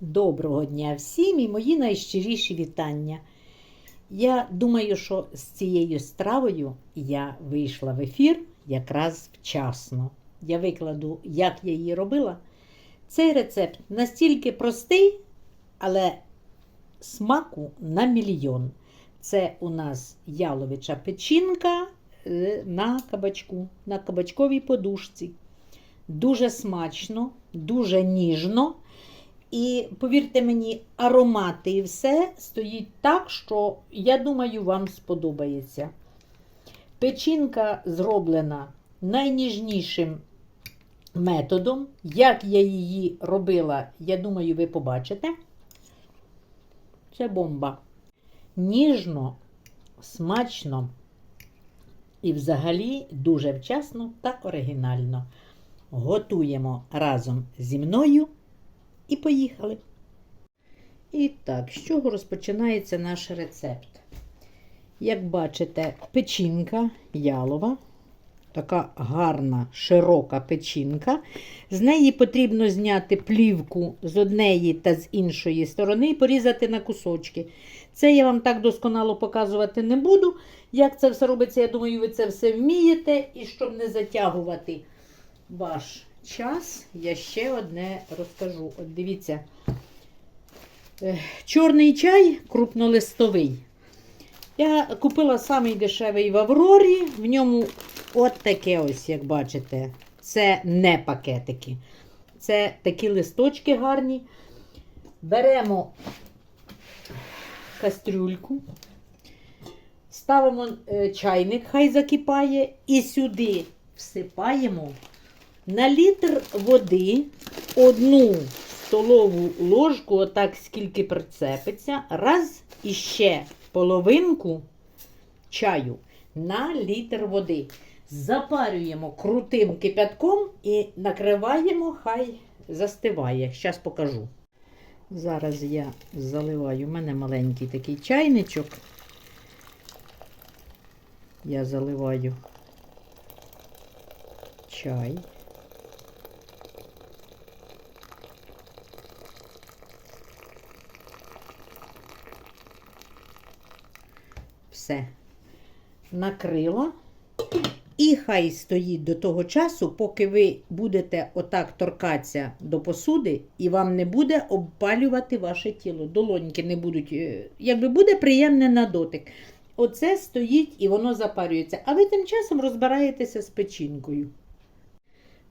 Доброго дня всім і мої найщиріші вітання. Я думаю, що з цією стравою я вийшла в ефір якраз вчасно. Я викладу, як я її робила. Цей рецепт настільки простий, але смаку на мільйон. Це у нас яловича печінка е, на кабачку, на кабачковій подушці. Дуже смачно, дуже ніжно. І повірте мені, аромати і все стоїть так, що я думаю, вам сподобається. Печінка зроблена найніжнішим методом. Як я її робила, я думаю, ви побачите. Це бомба. Ніжно, смачно і взагалі дуже вчасно та оригінально. Готуємо разом зі мною і поїхали. І так, з чого розпочинається наш рецепт? Як бачите, печінка ялова, така гарна, широка печінка. З неї потрібно зняти плівку з однієї та з іншої сторони і порізати на кусочки. Це я вам так досконало показувати не буду. Як це все робиться, я думаю, ви це все вмієте. І щоб не затягувати ваш час, я ще одне розкажу. От дивіться, е, чорний чай крупнолистовий. Я купила самий дешевий в Аврорі. В ньому от таке ось, як бачите, це не пакетики. Це такі листочки гарні. Беремо кастрюльку, ставимо е, чайник, хай закипає, і сюди всипаємо на літр води одну столову ложку, отак скільки прицепиться, раз і ще половинку чаю на літр води. Запарюємо крутим кипятком і накриваємо, хай застиває. Зараз покажу. Зараз я заливаю, у мене маленький такий чайничок. Я заливаю чай. Все. Накрила. І хай стоїть до того часу, поки ви будете отак торкатися до посуди, і вам не буде обпалювати ваше тіло. Долоньки не будуть, е, якби буде приємне на дотик. Оце стоїть і воно запарюється. А ви тим часом розбираєтеся з печінкою.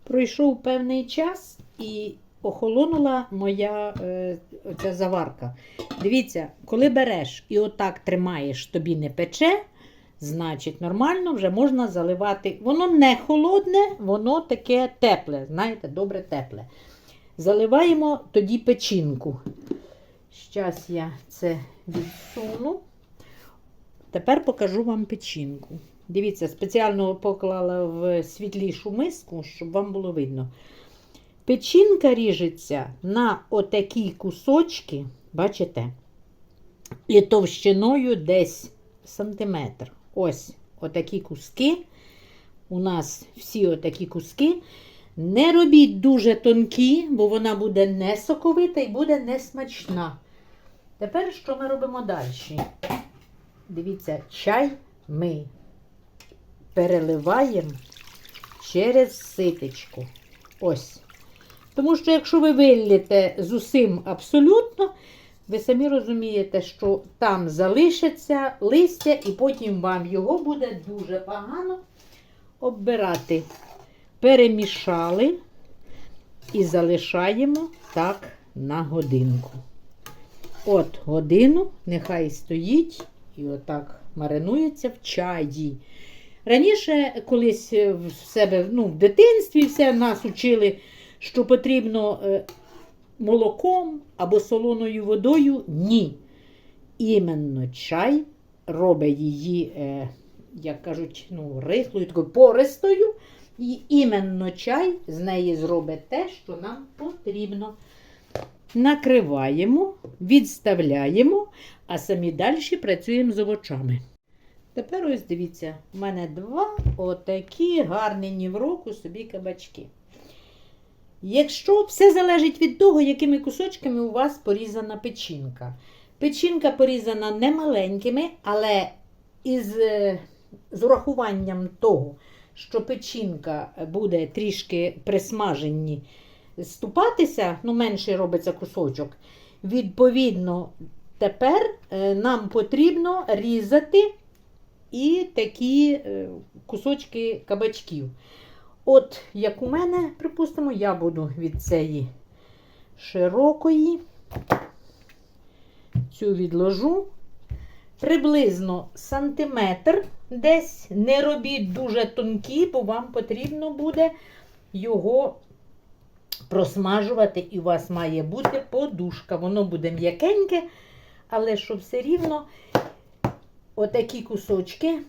Пройшов певний час і охолонула моя е, оця заварка. Дивіться, коли береш і отак тримаєш, тобі не пече, значить нормально вже можна заливати. Воно не холодне, воно таке тепле, знаєте, добре тепле. Заливаємо тоді печінку. Зараз я це відсуну. Тепер покажу вам печінку. Дивіться, спеціально поклала в світлішу миску, щоб вам було видно. Печінка ріжеться на отакі кусочки, бачите? І товщиною десь сантиметр. Ось отакі куски. У нас всі отакі куски. Не робіть дуже тонкі, бо вона буде не соковита і буде не смачна. Тепер що ми робимо далі? Дивіться, чай ми переливаємо через ситечку. Ось. Тому що, якщо ви виллєте з усім абсолютно, ви самі розумієте, що там залишиться листя, і потім вам його буде дуже погано оббирати. Перемішали і залишаємо так на годинку. От годину, нехай стоїть і отак маринується в чаї. Раніше, колись в себе ну, в дитинстві все нас учили, що потрібно е, молоком або солоною водою. Ні. Іменно чай робить її, е, як кажуть, ну, рихлою, такою пористою. І іменно чай з неї зробить те, що нам потрібно. Накриваємо, відставляємо, а самі далі працюємо з овочами. Тепер ось дивіться, в мене два отакі гарні ні в року собі кабачки. Якщо все залежить від того, якими кусочками у вас порізана печінка. Печінка порізана не маленькими, але із е, з урахуванням того, що печінка буде трішки присмажені ступатися, ну менший робиться кусочок. Відповідно, тепер е, нам потрібно різати і такі е, кусочки кабачків. От, як у мене, припустимо, я буду від цієї широкої, цю відложу. Приблизно сантиметр десь не робіть дуже тонкі, бо вам потрібно буде його просмажувати, і у вас має бути подушка. Воно буде м'якеньке, але що все рівно отакі кусочки.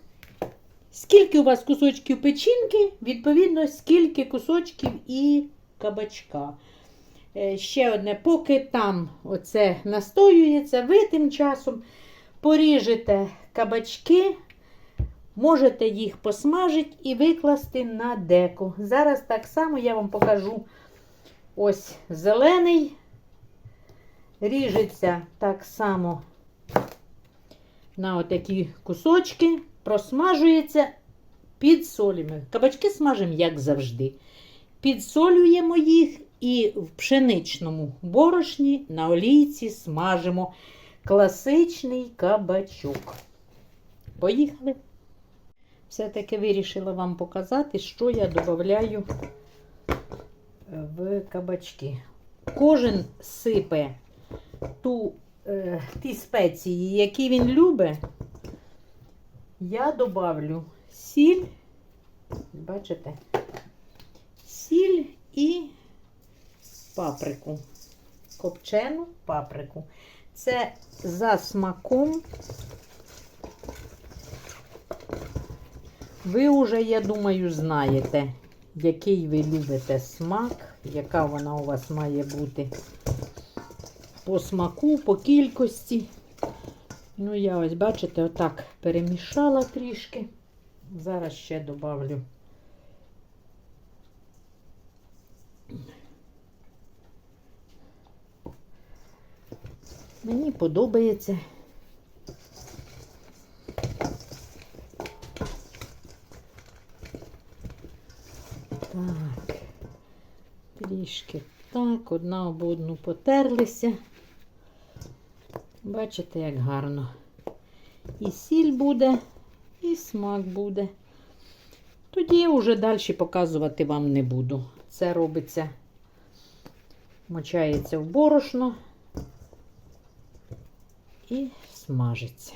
Скільки у вас кусочків печінки, відповідно, скільки кусочків і кабачка. Е, Ще одне, поки там оце настоюється, ви тим часом поріжете кабачки, можете їх посмажити і викласти на деко. Зараз так само я вам покажу ось зелений. Ріжеться так само на отакі кусочки, просмажується, підсолюємо. Кабачки смажимо, як завжди. Підсолюємо їх і в пшеничному борошні на олійці смажимо класичний кабачок. Поїхали. Все-таки вирішила вам показати, що я додаю в кабачки. Кожен сипе ту, е, ті спеції, які він любить. Я добавлю сіль, бачите, сіль і паприку, копчену паприку. Це за смаком. Ви вже, я думаю, знаєте, який ви любите смак, яка вона у вас має бути по смаку, по кількості. Ну, я ось, бачите, отак перемішала трішки. Зараз ще добавлю. Мені подобається. Так, трішки так, одна об одну потерлися. Бачите, як гарно. І сіль буде, і смак буде. Тоді вже далі показувати вам не буду. Це робиться, мочається в борошно і смажиться.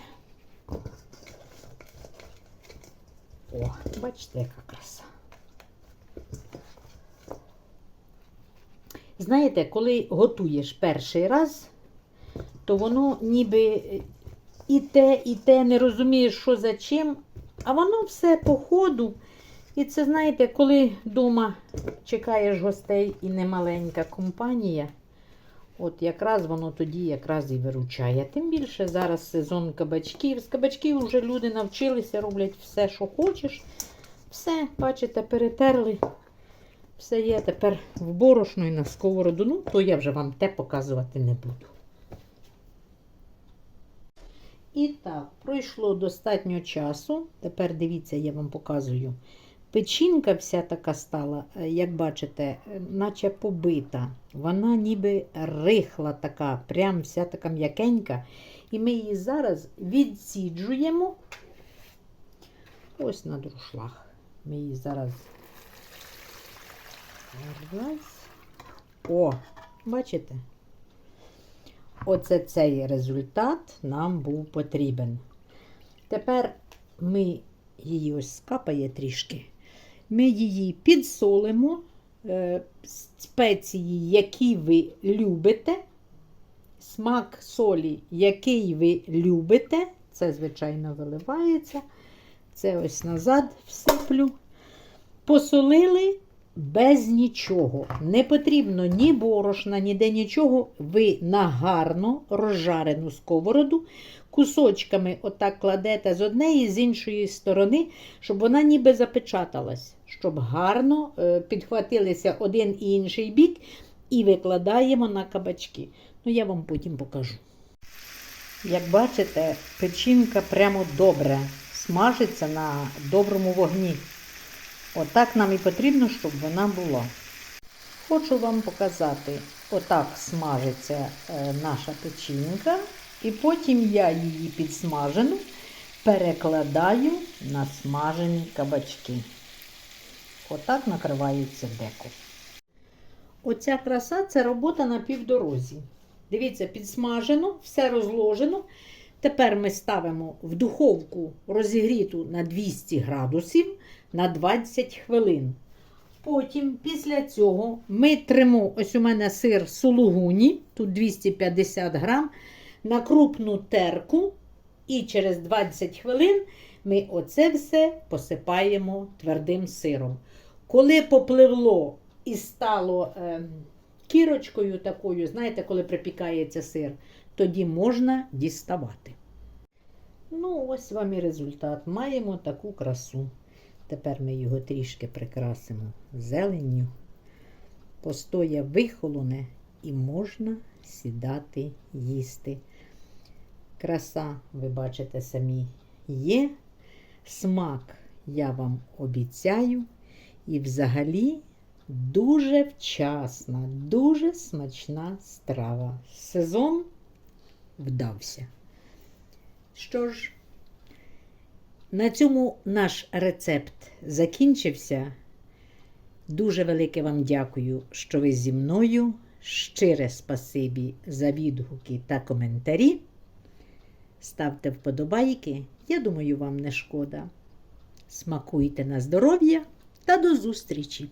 О, бачите, яка краса. Знаєте, коли готуєш перший раз, то воно ніби і те, і те не розумієш, що за чим, а воно все по ходу. І це, знаєте, коли вдома чекаєш гостей і немаленька компанія, от якраз воно тоді якраз і виручає. Тим більше зараз сезон кабачків. З кабачків вже люди навчилися, роблять все, що хочеш. Все, бачите, перетерли. Все є тепер в борошно і на сковороду. Ну, то я вже вам те показувати не буду. І так, пройшло достатньо часу. Тепер дивіться, я вам показую. Печінка вся така стала, е, як бачите, е, наче побита. Вона ніби рихла така, прям вся така м'якенька. І ми її зараз відсіджуємо ось на друшлах. Ми її зараз. Раз. О, бачите? Оце цей результат нам був потрібен. Тепер ми її ось скапає трішки. Ми її підсолимо, е, спеції, які ви любите, смак солі, який ви любите. Це, звичайно, виливається. Це ось назад всиплю. Посолили без нічого. Не потрібно ні борошна, ніде нічого. Ви на гарно розжарену сковороду кусочками отак кладете з однієї з іншої сторони, щоб вона ніби запечаталась, щоб гарно е, підхватилися один і інший бік, і викладаємо на кабачки. Ну, я вам потім покажу. Як бачите, печінка прямо добре смажиться на доброму вогні. Отак нам і потрібно, щоб вона була. Хочу вам показати, отак смажиться е, наша печінка, і потім я її підсмажену перекладаю на смажені кабачки. Отак накривається деко. Оця краса це робота на півдорозі. Дивіться, підсмажено, все розложено. Тепер ми ставимо в духовку розігріту на 200 градусів на 20 хвилин. Потім, після цього, ми тримо, ось у мене сир сулугуні, тут 250 грам, на крупну терку. І через 20 хвилин ми оце все посипаємо твердим сиром. Коли попливло і стало е, кірочкою такою, знаєте, коли припікається сир, тоді можна діставати. Ну, ось вам і результат. Маємо таку красу. Тепер ми його трішки прикрасимо зеленню. Постоя вихолоне і можна сідати їсти. Краса, ви бачите самі, є. Смак я вам обіцяю. І взагалі дуже вчасна, дуже смачна страва. Сезон вдався. Що ж, на цьому наш рецепт закінчився. Дуже велике вам дякую, що ви зі мною. Щире спасибі за відгуки та коментарі. Ставте вподобайки, я думаю, вам не шкода. Смакуйте на здоров'я та до зустрічі!